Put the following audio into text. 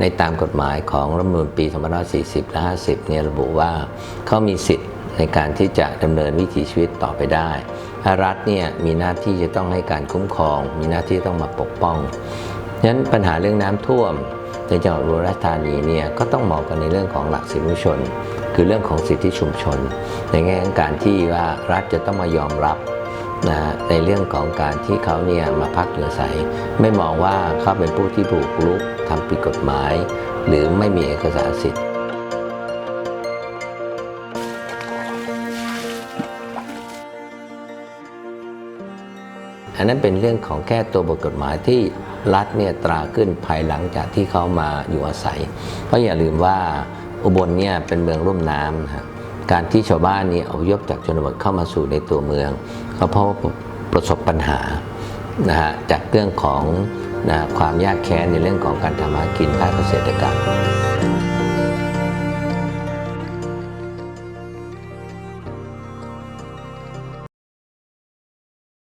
ในตามกฎหมายของรัฐมนูญปี 2540 และ 50 เนี่ยระบุว่าเขามีสิทธิ์ในการที่จะดำเนินวิถีชีวิตต่อไปได้รัฐเนี่ยมีหน้าที่จะต้องให้การคุ้มครอง มีหน้าที่ต้องมาปกป้องฉะนั้นปัญหาเรื่องน้ำท่วมในจังหวัดอุบลรธานีเนี่ยก็ต้องมองกันในเรื่องของหลักสิทธิมนุษยชน คือเรื่องของสิทธิชุมชน ในแง่ของการที่ว่ารัฐจะต้องมายอมรับ นะในเรื่องของการที่เขาเนี่ยมาพักอยู่อาศัย ไม่มองว่าเขาเป็นผู้ที่บุกรุกทำผิดกฎหมาย หรือไม่มีเอกสารสิทธิ์อันนั้นเป็นเรื่องของแค่ตัวบทกฎหมายที่รัฐเนี่ยตราขึ้นภายหลังจากที่เขามาอยู่อาศัย เพราะอย่าลืมว่าอุบลเนี่ยเป็นเมืองร่มน้ำนะฮะการที่ชาวบ้านนี่อพยพจากชนบทเข้ามาสู่ในตัวเมือง ก็เพราะว่าประสบปัญหานะฮะจากเรื่องของนะความยากแค้นในเรื่องของการทำมาหากินภาคเกษตรกรรม